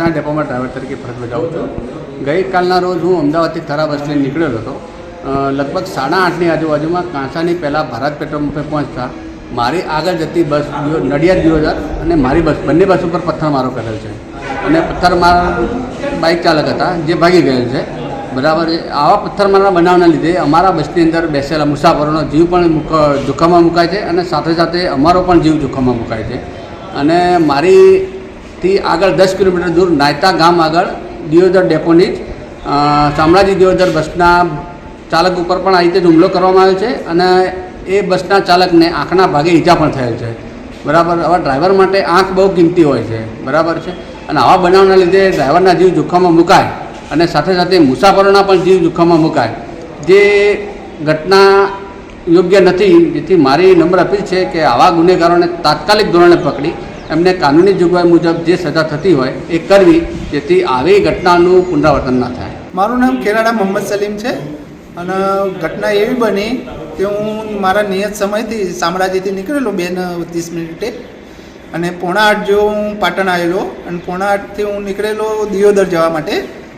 Mehsana ડેપોમાં driver તરીકે ફરજ બજાવું છું. ગઈકાલના રોજ હું અમદાવાદથી થરા બસ લઈને નીકળેલો હતો. લગભગ સાડા આઠની આજુબાજુમાં કાંસાની પહેલાં ભારત પેટ્રોલ પંપે પહોંચતા મારી આગળ જતી બસ નડિયાદ દિયોદર અને મારી બસ, બંને બસ ઉપર પથ્થરમારો કરેલ છે. અને પથ્થરમાર બાઇક ચાલક હતા, જે ભાગી ગયેલ છે. બરાબર આવા પથ્થરમારના બનાવના લીધે અમારા બસની અંદર બેસેલા મુસાફરોનો જીવ પણ જોખમમાં મુકાય છે અને સાથે સાથે અમારો પણ જીવ જોખમમાં મુકાય છે. અને મારીથી આગળ દસ કિલોમીટર દૂર નાયતા ગામ આગળ દિયોદર ડેપોની શામળાજી દિયોદર બસના ચાલક ઉપર પણ આ રીતે જ હુમલો કરવામાં આવ્યો છે અને એ બસના ચાલકને આંખના ભાગે ઈજા પણ થયેલ છે. બરાબર, આવા ડ્રાઈવર માટે આંખ બહુ કિંમતી હોય છે. બરાબર છે? અને આવા બનાવના લીધે ડ્રાઈવરના જીવ જોખમમાં મુકાય અને સાથે સાથે મુસાફરોના પણ જીવ જોખમમાં મુકાય. જે ઘટના યોગ્ય નથી, જેથી મારી નમ્ર અપીલ છે કે આવા ગુનેગારોને તાત્કાલિક ધોરણે પકડી એમને કાનૂની જોગવાઈ મુજબ જે સજા થતી હોય એ કરવી, જેથી આવી ઘટનાનું પુનરાવર્તન ના થાય. મારું નામ ખેરાડા મોહમ્મદ સલીમ છે અને ઘટના એવી બની કે હું મારા નિયત સમયથી શામળાજીથી નીકળેલો બેન ત્રીસ મિનિટે. અને પોણા આઠ જેવો હું પાટણ આવેલો અને પોણા આઠથી હું નીકળેલો દિયોદર જવા માટે,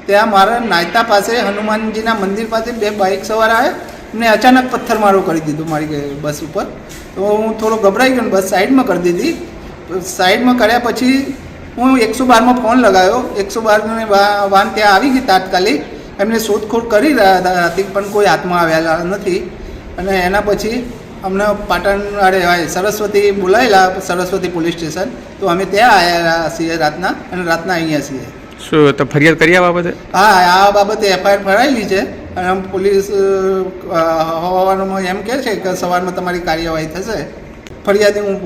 ત્યાં મારા નાયતા પાસે, હનુમાનજીના મંદિર પાસે બે બાઇક સવાર આવ્યા અને અચાનક પથ્થરમારો કરી દીધો મારી બસ ઉપર. તો હું થોડો ગભરાઈ ગયો બસ સાઈડમાં કરી દીધી. સાઈડમાં કર્યા પછી હું એકસો બારમાં ફોન લગાવ્યો. એકસો બારની વાન ત્યાં આવી ગઈ તાત્કાલિક. એમને શોધખોળ કરી રહ્યા હતી પણ કોઈ હાથમાં આવ્યા નથી. અને એના પછી અમને પાટણ અરે સરસ્વતી બોલાયેલા સરસ્વતી પોલીસ સ્ટેશન. તો અમે ત્યાં આવ્યા છીએ રાતના અને રાતના અહીંયા છીએ. શું તો ફરિયાદ કરી આ બાબતે? હા આ બાબતે એફઆઈઆર ભરાયેલી છે. અને પોલીસ અ, એમ કહે છે કે સવારમાં તમારી કાર્યવાહી થશે. ફરિયાદી હું